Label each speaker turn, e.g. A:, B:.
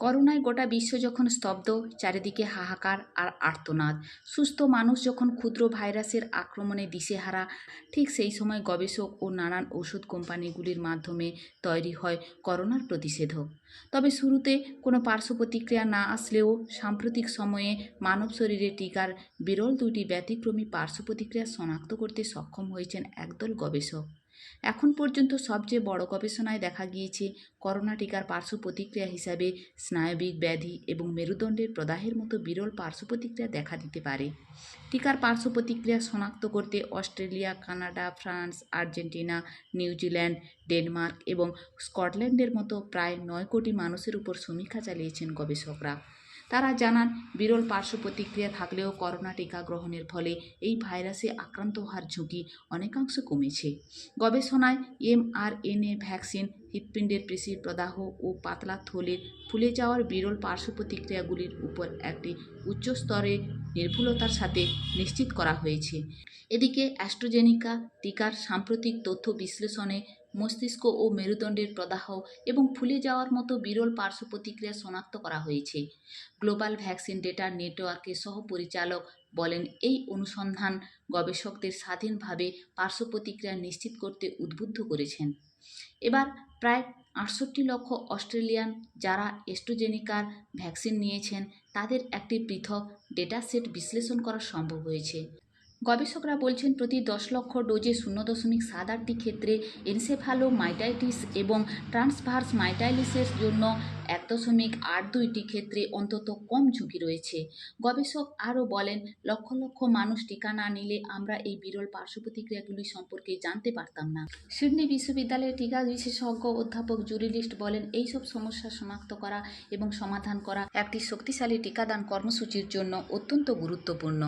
A: করোনায় গোটা বিশ্ব যখন স্তব্ধ, চারিদিকে হাহাকার আর আর্তনাদ। সুস্থ মানুষ যখন ক্ষুদ্র ভাইরাসের আক্রমণে দিশেহারা, ঠিক সেই সময় গবেষক ও নানান ওষুধ কোম্পানিগুলির মাধ্যমে তৈরি হয় করোনার প্রতিষেধক। তবে শুরুতে কোনো পার্শ্ব প্রতিক্রিয়া না আসলেও সাম্প্রতিক সময়ে মানব শরীরে টিকার বিরল দুটি ব্যতিক্রমী পার্শ্ব প্রতিক্রিয়া শনাক্ত করতে সক্ষম হয়েছেন একদল গবেষক। এখন পর্যন্ত সবচেয়ে বড় গবেষণায় দেখা গিয়েছে করোনা টিকার পার্শ্ব প্রতিক্রিয়া হিসাবে স্নায়বিক ব্যাধি এবং মেরুদণ্ডের প্রদাহের মতো বিরল পার্শ্ব প্রতিক্রিয়া দেখা দিতে পারে। টিকার পার্শ্ব প্রতিক্রিয়া শনাক্ত করতে Australia, Canada, France, Argentina New Zealand Denmark এবং স্কটল্যান্ডের মতো প্রায় নয় কোটি মানুষের উপর সমীক্ষা চালিয়েছেন গবেষকরা। তারা জানান, বিরল পার্শ্ব প্রতিক্রিয়া থাকলেও করোনা টিকা গ্রহণের ফলে এই ভাইরাসে আক্রান্ত হওয়ার ঝুঁকি অনেকাংশ কমেছে। গবেষণায় এমআরএনএ ভ্যাকসিন হৃৎপিণ্ডের পেশির প্রদাহ ও পাতলা থলের ফুলে যাওয়ার বিরল পার্শ্ব প্রতিক্রিয়াগুলির উপর একটি উচ্চ স্তরের নির্ভুলতার সাথে নিশ্চিত করা হয়েছে। এদিকে অ্যাস্ট্রোজেনিকা টিকার সাম্প্রতিক তথ্য বিশ্লেষণে মস্তিষ্ক ও মেরুদণ্ডের প্রদাহ এবং ফুলে যাওয়ার মতো বিরল পার্শ্ব প্রতিক্রিয়া শনাক্ত করা হয়েছে। গ্লোবাল ভ্যাকসিন ডেটা নেটওয়ার্কের সহ-পরিচালক বলেন, এই অনুসন্ধান গবেষকদের স্বাধীনভাবে পার্শ্ব প্রতিক্রিয়া নিশ্চিত করতে উদ্বুদ্ধ করেছেন। এবার প্রায় আটষট্টি লক্ষ অস্ট্রেলিয়ান যারা এস্ট্রোজেনিকার ভ্যাকসিন নিয়েছেন, তাদের একটি পৃথক ডেটা সেট বিশ্লেষণ করা সম্ভব হয়েছে। গবেষকরা বলছেন, প্রতি দশ লক্ষ ডোজে শূন্য দশমিক সাত আটটি ক্ষেত্রে এনসেফালো মাইটাইটিস এবং ট্রান্সভার্স মাইটাইলিসের জন্য এক দশমিক আট দুইটি ক্ষেত্রে অন্তত কম ঝুঁকি রয়েছে। গবেষক আরও বলেন, লক্ষ লক্ষ মানুষ টিকা না নিলে আমরা এই বিরল পার্শ্ব প্রতিক্রিয়াগুলি সম্পর্কে জানতে পারতাম না। সিডনি বিশ্ববিদ্যালয়ের টিকা বিশেষজ্ঞ অধ্যাপক জুরি লিস্ট বলেন, এইসব সমস্যা শনাক্ত করা এবং সমাধান করা একটি শক্তিশালী টিকাদান কর্মসূচির জন্য অত্যন্ত গুরুত্বপূর্ণ।